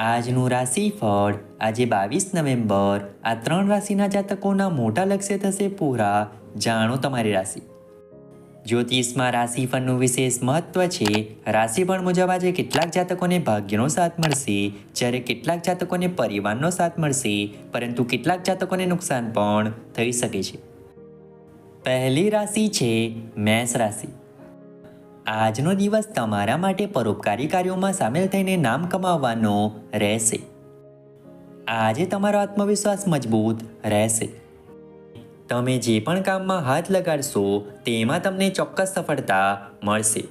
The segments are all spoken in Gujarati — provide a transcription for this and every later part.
આજનું રાશિફળ, આજે બાવીસ નવેમ્બર, આ ત્રણ રાશિના જાતકોના મોટા લક્ષ્ય થશે પૂરા. જાણો તમારી રાશિ. જ્યોતિષમાં રાશિફળનું વિશેષ મહત્વ છે. રાશિફળ મુજબ આજે કેટલાક જાતકોને ભાગ્યનો સાથ મળશે, જ્યારે કેટલાક જાતકોને પરિવારનો સાથ મળશે, પરંતુ કેટલાક જાતકોને નુકસાન પણ થઈ શકે છે. પહેલી રાશિ છે મેષ રાશિ. આજનો દિવસ તમારા માટે પરોપકારી કાર્યોમાં સામેલ થઈને નામ કમાવવાનો રહેશે. આજે તમારો આત્મવિશ્વાસ મજબૂત રહેશે. તમે જે પણ કામમાં હાથ લગાડશો તેમાં તમને ચોક્કસ સફળતા મળશે.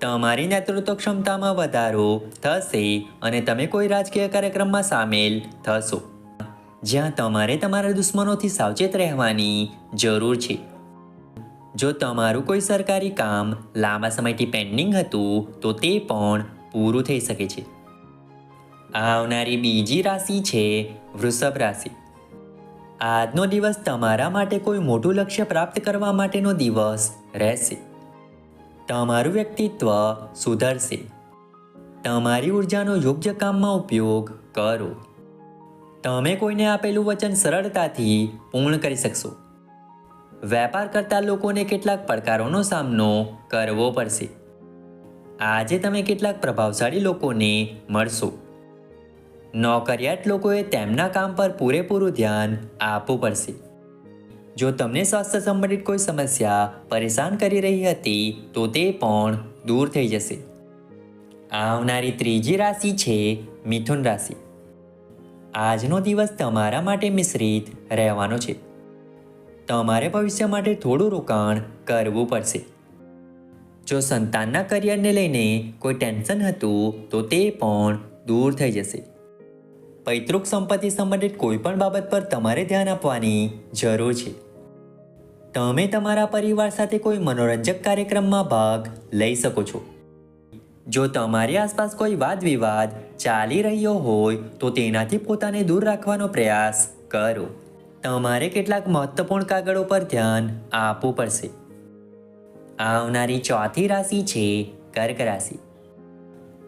તમારી નેતૃત્વ ક્ષમતામાં વધારો થશે અને તમે કોઈ રાજકીય કાર્યક્રમમાં સામેલ થશો. જ્યાં તમારે તમારા દુશ્મનોથી સાવચેત રહેવાની જરૂર છે. જો તમારું કોઈ સરકારી કામ લાંબા સમયથી પેન્ડિંગ હતું, તો તે પણ પૂરું થઈ શકે છે. આવનારી બીજી રાશિ છે વૃષભ રાશિ. આજનો દિવસ તમારા માટે કોઈ મોટું લક્ષ્ય પ્રાપ્ત કરવા માટેનો દિવસ રહેશે. તમારું વ્યક્તિત્વ સુધરશે. તમારી ઉર્જાનો યોગ્ય કામમાં ઉપયોગ કરો. તમે કોઈને આપેલું વચન સરળતાથી પૂર્ણ કરી શકશો. વેપાર કરતા લોકોને કેટલાક પડકારોનો સામનો કરવો પડશે. આજે તમે કેટલાક પ્રભાવશાળી લોકોને મળશો. નોકરિયાત લોકોએ તેમના કામ પર પૂરેપૂરું ધ્યાન આપવું પડશે. જો તમને સ્વાસ્થ્ય સંબંધિત કોઈ સમસ્યા પરેશાન કરી રહી હતી, તો તે પણ દૂર થઈ જશે. આવનારી ત્રીજી રાશિ છે મિથુન રાશિ. આજનો દિવસ તમારા માટે મિશ્રિત રહેવાનો છે. તમારે ભવિષ્ય માટે થોડું રોકાણ કરવું પડશે. જો સંતાનના કરિયરને લઈને કોઈ ટેન્શન હતું, તો તે પણ દૂર થઈ જશે. પૈતૃક સંપત્તિ સંબંધિત કોઈ પણ બાબત પર તમારે ધ્યાન આપવાની જરૂર છે. તમે તમારા પરિવાર સાથે કોઈ મનોરંજક કાર્યક્રમમાં ભાગ લઈ શકો છો. જો તમારી આસપાસ કોઈ વાદ વિવાદ ચાલી રહ્યો હોય, તો તેનાથી પોતાને દૂર રાખવાનો પ્રયાસ કરો. તમારે કેટલાક મહત્વપૂર્ણ કાગળો પર ધ્યાન આપવું પડશે. આવનારી ચોથી રાશિ છે કર્ક રાશિ.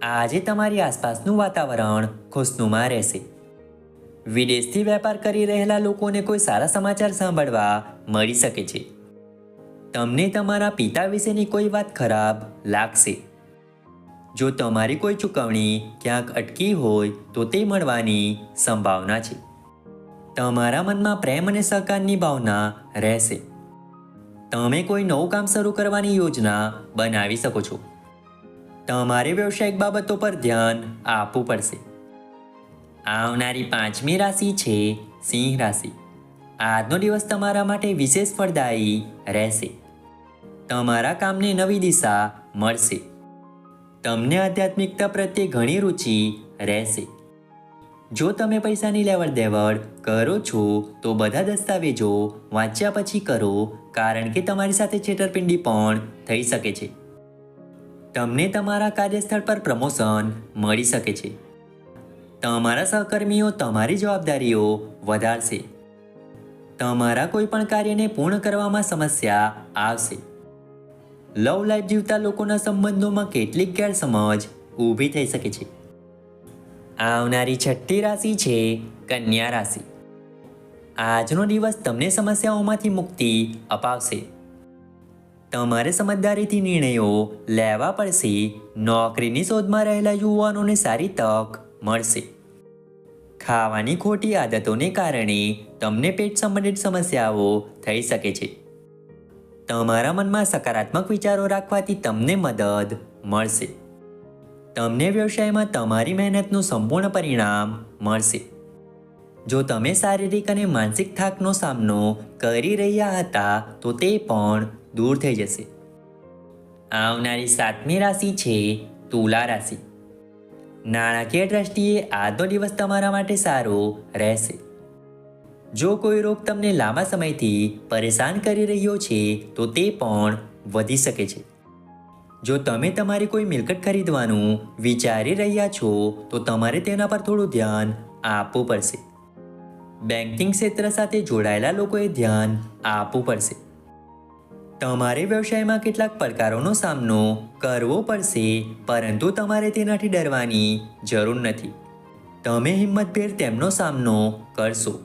આજે તમારી આસપાસનું વાતાવરણ ખુશનુમા રહેશે. વિદેશથી વેપાર કરી રહેલા લોકોને કોઈ સારા સમાચાર સાંભળવા મળી શકે છે. તમને તમારા પિતા વિશેની કોઈ વાત ખરાબ લાગશે. જો તમારી કોઈ ચૂકવણી ક્યાંક અટકી હોય તો તે મળવાની સંભાવના છે. તમારા મનમાં પ્રેમ અને સહકારની ભાવના રહેશે. તમે કોઈ નવું કામ શરૂ કરવાની યોજના બનાવી શકો છો. તમારે વ્યવસાયિક બાબતો પર ધ્યાન આપવું પડશે. આવનારી પાંચમી રાશિ છે સિંહ રાશિ. આજનો દિવસ તમારા માટે વિશેષ ફળદાયી રહેશે. તમારા કામને નવી દિશા મળશે. તમને આધ્યાત્મિકતા પ્રત્યે ઘણી રુચિ રહેશે. જો તમે પૈસાની લેવડ દેવડ કરો છો, તો બધા દસ્તાવેજો વાંચ્યા પછી કરો, કારણ કે તમારી સાથે છેતરપિંડી પણ થઈ શકે છે. તમને તમારા કાર્યસ્થળ પર પ્રમોશન મળી શકે છે. તમારા સહકર્મીઓ તમારી જવાબદારીઓ વધારશે. તમારા કોઈપણ કાર્યને પૂર્ણ કરવામાં સમસ્યા આવશે. લવ લાઈફ જીવતા લોકોના સંબંધોમાં કેટલીક ગેરસમજ ઊભી થઈ શકે છે. આવનારી છઠ્ઠી રાશિ છે કન્યા રાશિ. આજનો દિવસ તમને સમસ્યાઓમાંથી મુક્તિ અપાવશે. તમારે સમજદારીથી નિર્ણયો લેવા પડશે. નોકરીની શોધમાં રહેલા યુવાનોને સારી તક મળશે. ખાવાની ખોટી આદતોને કારણે તમને પેટ સંબંધિત સમસ્યાઓ થઈ શકે છે. તમારા મનમાં સકારાત્મક વિચારો રાખવાથી તમને મદદ મળશે. તમને વ્યવસાયમાં તમારી મહેનતનું સંપૂર્ણ પરિણામ મળશે. જો તમે શારીરિક અને માનસિક થાકનો સામનો કરી રહ્યા હતા, તો તે પણ દૂર થઈ જશે. આવનારી સાતમી રાશિ છે તુલા રાશિ. નાણાકીય દ્રષ્ટિએ આજનો દિવસ તમારા માટે સારો રહેશે. જો કોઈ રોગ તમને લાંબા સમયથી પરેશાન કરી રહ્યો છે, તો તે પણ વધી શકે છે. જો તમે તમારી કોઈ મિલકત ખરીદવાનું વિચારી રહ્યા છો, તો તમારે તેના પર થોડું ધ્યાન આપવું પડશે. બેન્કિંગ ક્ષેત્ર સાથે જોડાયેલા લોકોએ ધ્યાન આપવું પડશે. તમારે વ્યવસાયમાં કેટલાક પડકારોનો સામનો કરવો પડશે, પરંતુ તમારે તેનાથી ડરવાની જરૂર નથી. તમે હિંમતભેર તેમનો સામનો કરશો.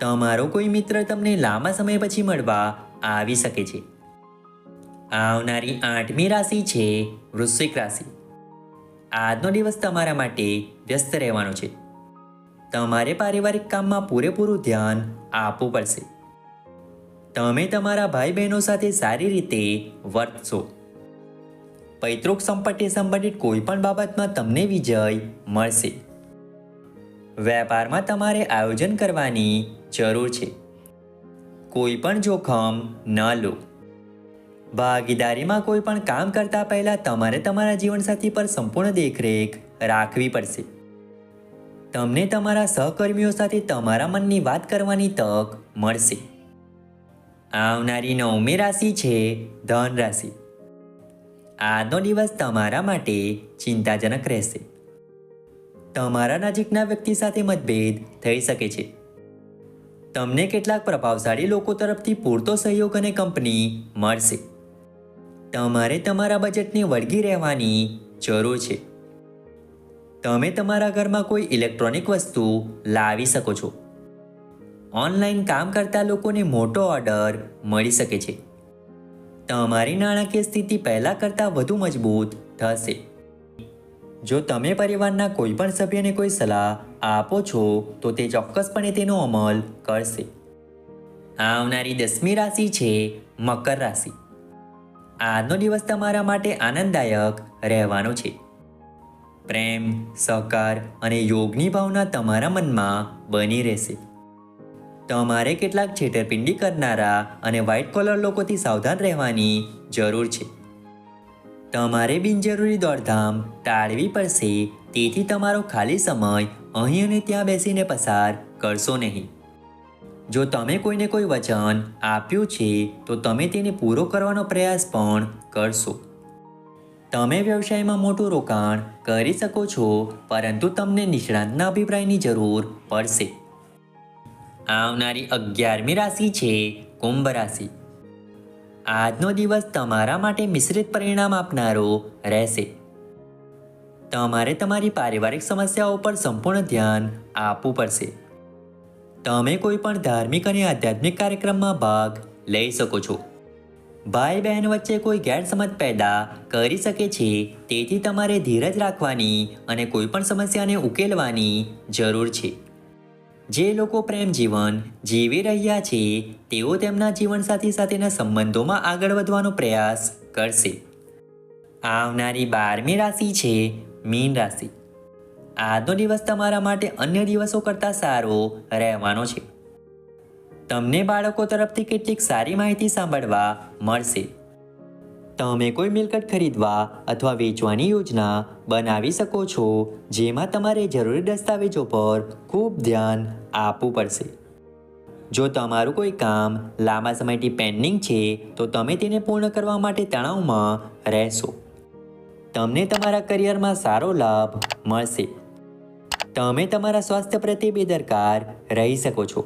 તમારો કોઈ મિત્ર તમને લાંબા સમય પછી મળવા આવી શકે છે. આવનારી આઠમી રાશિ છે વૃશ્ચિક રાશિ. આજનો દિવસ તમારા માટે વ્યસ્ત રહેવાનો છે. તમારે પારિવારિક કામમાં પૂરેપૂરું ધ્યાન આપવું પડશે. તમે તમારા ભાઈ બહેનો સાથે સારી રીતે વર્તશો. પૈતૃક સંપત્તિ સંબંધિત કોઈપણ બાબતમાં તમને વિજય મળશે. વેપારમાં તમારે આયોજન કરવાની જરૂર છે. કોઈ પણ જોખમ ન લો. ભાગીદારીમાં કોઈ પણ કામ કરતા પહેલા તમારે તમારા જીવનસાથી પર સંપૂર્ણ દેખરેખ રાખવી પડશે. તમને તમારા સહકર્મીઓ સાથે તમારા મનની વાત કરવાની તક મળશે. આવનારી નવમી રાશિ છે ધન રાશિ. આજનો દિવસ તમારા માટે ચિંતાજનક રહેશે. તમારા નજીકના વ્યક્તિ સાથે મતભેદ થઈ શકે છે. તમને કેટલાક પ્રભાવશાળી લોકો તરફથી પૂરતો સહયોગ અને કંપની મળશે. તમારે તમારા બજેટને વળગી રહેવાની જરૂર છે. તમે તમારા ઘરમાં કોઈ ઇલેક્ટ્રોનિક વસ્તુ લાવી શકો છો. ઓનલાઈન કામ કરતા લોકોને મોટો ઓર્ડર મળી શકે છે. તમારી નાણાકીય સ્થિતિ પહેલાં કરતાં વધુ મજબૂત થશે. જો તમે પરિવારના કોઈ પણ સભ્યને કોઈ સલાહ આપો છો, તો તે ચોક્કસપણે તેનો અમલ કરશે. આવનારી દસમી રાશિ છે મકર રાશિ. આજનો દિવસ તમારા માટે આનંદદાયક રહેવાનો છે. પ્રેમ, સહકાર અને યોગની ભાવના તમારા મનમાં બની રહેશે. તમારે કેટલાક છેતરપિંડી કરનારા અને વ્હાઇટ કોલર લોકોથી સાવધાન રહેવાની જરૂર છે. તમારે બિનજરૂરી દોડધામ ટાળવી પડશે, તેથી તમારો ખાલી સમય અહીં અને ત્યાં બેસીને પસાર કરશો નહીં. જો તમે કોઈને કોઈ વચન આપ્યું છે, તો તમે તેને પૂરો કરવાનો પ્રયાસ પણ કરશો. તમે વ્યવસાયમાં મોટું રોકાણ કરી શકો છો, પરંતુ તમને નિષ્ણાંતના અભિપ્રાયની જરૂર પડશે. આવનારી અગિયારમી રાશિ છે કુંભ રાશિ. આજનો દિવસ તમારા માટે મિશ્રિત પરિણામ આપનારો રહેશે. તમારે તમારી પારિવારિક સમસ્યાઓ પર સંપૂર્ણ ધ્યાન આપવું પડશે. તમે કોઈ પણ ધાર્મિક અને આધ્યાત્મિક કાર્યક્રમમાં ભાગ લઈ શકો છો. ભાઈ બહેન વચ્ચે કોઈ ગેરસમજ પેદા કરી શકે છે, તેથી તમારે ધીરજ રાખવાની અને કોઈ પણ સમસ્યાને ઉકેલવાની જરૂર છે. જે લોકો પ્રેમ જીવન જીવી રહ્યા છે, તેઓ તેમના જીવનસાથી સાથેના સંબંધોમાં આગળ વધવાનો પ્રયાસ કરશે. આવનારી બારમી રાશિ છે, મીન રાશિ. આજનો દિવસ તમારા માટે અન્ય દિવસો કરતાં સારો રહેવાનો છે. તમને બાળકો તરફથી કેટલીક સારી માહિતી સાંભળવા મળશે. તમે કોઈ મિલકત ખરીદવા અથવા વેચવાની યોજના બનાવી શકો છો, જેમાં તમારે જરૂરી દસ્તાવેજો પર ખૂબ ધ્યાન આપવું પડશે. જો તમારું કોઈ કામ લાંબા સમયથી પેન્ડિંગ છે, તો તમે તેને પૂર્ણ કરવા માટે તણાવમાં રહેશો. તમને તમારા કરિયરમાં સારો લાભ મળશે. તમે તમારા સ્વાસ્થ્ય પ્રત્યે બેદરકાર રહી શકો છો.